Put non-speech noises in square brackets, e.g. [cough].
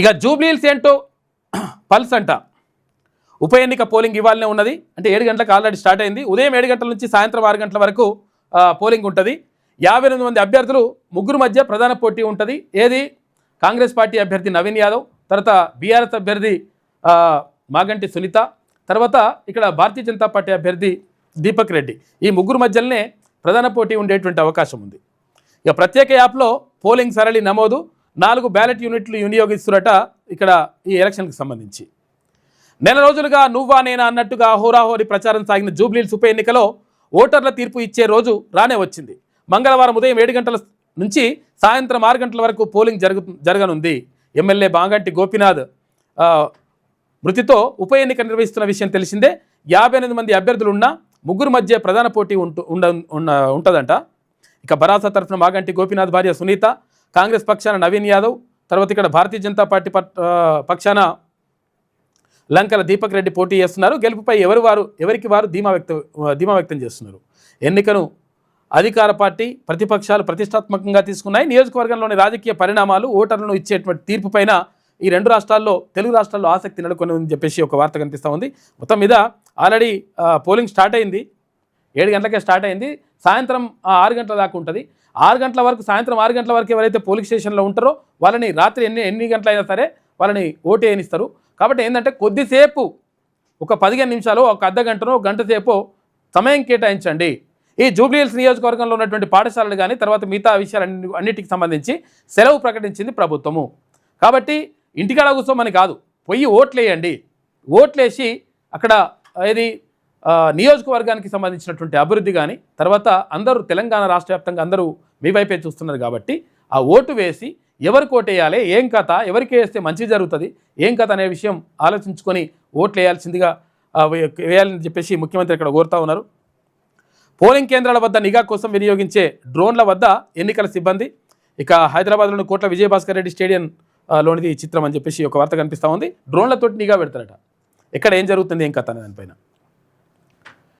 ఇక జూబ్లీల్స్ ఏంటో [clears throat] పల్స్ అంట. ఉప ఎన్నిక పోలింగ్ ఇవ్వాలనే ఉన్నది. అంటే ఏడు గంటలకు ఆల్రెడీ స్టార్ట్ అయింది. ఉదయం ఏడు గంటల నుంచి సాయంత్రం ఆరు గంటల వరకు పోలింగ్ ఉంటుంది. యాభై ఎనిమిది మంది అభ్యర్థులు ముగ్గురు మధ్య ప్రధాన పోటీ ఉంటుంది. ఏది? కాంగ్రెస్ పార్టీ అభ్యర్థి నవీన్ యాదవ్ తర్వాత బీఆర్ఎస్ అభ్యర్థి మాగంటి సునీత తర్వాత ఇక్కడ భారతీయ జనతా పార్టీ అభ్యర్థి దీపక్ రెడ్డి. ఈ ముగ్గురు మధ్యలోనే ప్రధాన పోటీ ఉండేటువంటి అవకాశం ఉంది. ఇక ప్రత్యేక యాప్లో పోలింగ్ సరళి నమోదు. నాలుగు బ్యాలెట్ యూనిట్లు వినియోగిస్తున్నట ఇక్కడ ఈ ఎలక్షన్కి సంబంధించి. నెల రోజులుగా నువ్వా నేనా అన్నట్టుగా హోరాహోరీ ప్రచారం సాగిన జూబ్లీల్స్ ఉప ఎన్నికలో ఓటర్ల తీర్పు ఇచ్చే రోజు రానే వచ్చింది. మంగళవారం ఉదయం ఏడు గంటల నుంచి సాయంత్రం ఆరు గంటల వరకు పోలింగ్ జరుగు జరగనుంది. ఎమ్మెల్యే బాంగంటి గోపీనాథ్ మృతితో ఉప ఎన్నిక నిర్వహిస్తున్న విషయం తెలిసిందే. యాభై ఎనిమిది మంది అభ్యర్థులు ఉన్న ముగ్గురు మధ్య ప్రధాన పోటీ ఉంటు ఉండ ఉంటుందంట. ఇక బరాస తరఫున మాగంటి గోపీనాథ్ భార్య సునీత కాంగ్రెస్ పక్షాన నవీన్ యాదవ్ తర్వాత ఇక్కడ భారతీయ జనతా పార్టీ పట్- పక్షాన లంకల దీపక్ రెడ్డి పోటీ చేస్తున్నారు. గెలుపుపై ఎవరు వారు ఎవరికి వారు ధీమా వ్యక్తం ధీమా వ్యక్తం చేస్తున్నారు? ఎన్నికను అధికార పార్టీ ప్రతిపక్షాలు ప్రతిష్టాత్మకంగా తీసుకున్నాయి. నియోజకవర్గంలోని రాజకీయ పరిణామాలు ఓటర్లను ఇచ్చేటువంటి తీర్పు పైన ఈ రెండు రాష్ట్రాల్లో తెలుగు రాష్ట్రాల్లో ఆసక్తి నెలకొని ఉందని చెప్పేసి ఒక వార్త కనిపిస్తూ ఉంది. మొత్తం మీద ఆల్రెడీ పోలింగ్ స్టార్ట్ అయింది. ఏడు గంటలకే స్టార్ట్ అయింది. సాయంత్రం ఆ, ఆరు గంటల దాకా ఉంటుంది. ఆరు గంటల వరకు సాయంత్రం ఆరు గంటల వరకు ఎవరైతే పోలింగ్ స్టేషన్లో ఉంటారో వాళ్ళని రాత్రి ఎన్ని ఎన్ని గంటలైనా సరే వాళ్ళని ఓటు వేయనిస్తారు. కాబట్టి ఏంటంటే కొద్దిసేపు ఒక పదిహేను నిమిషాలు ఒక అర్ధ గంటనో గంట సేపు సమయం కేటాయించండి. ఈ జూబ్లీహిల్స్ నియోజకవర్గంలో ఉన్నటువంటి పాఠశాలలు కానీ తర్వాత మిగతా విషయాలన్ని అన్నిటికి సంబంధించి సెలవు ప్రకటించింది ప్రభుత్వము. కాబట్టి ఇంటికాడ కూర్చోమని కాదు పొయ్యి ఓట్లేయండి. ఓట్లేసి అక్కడ ఏది నియోజకవర్గానికి సంబంధించినటువంటి అభివృద్ధి కానీ తర్వాత అందరూ తెలంగాణ రాష్ట్ర వ్యాప్తంగా అందరూ మీ వైపే చూస్తున్నారు కాబట్టి ఆ ఓటు వేసి ఎవరికి వేయాలి ఏం కథ ఎవరికి వేస్తే మంచి జరుగుతుంది ఏం కథ అనే విషయం ఆలోచించుకొని ఓట్లు వేయాల్సిందిగా వేయాలని చెప్పేసి ముఖ్యమంత్రి ఇక్కడ కోరుతా ఉన్నారు. పోలింగ్ కేంద్రాల వద్ద నిఘా కోసం వినియోగించే డ్రోన్ల వద్ద ఎన్నికల సిబ్బంది ఇక హైదరాబాద్లోని కోట్ల విజయభాస్కర్ రెడ్డి స్టేడియం లోనిది ఈ చిత్రం అని చెప్పేసి ఒక వార్త కనిపిస్తూ ఉంది. డ్రోన్లతోటి నిఘా పెడతారట. ఎక్కడ ఏం జరుగుతుంది ఏం కథ అనే దానిపైన.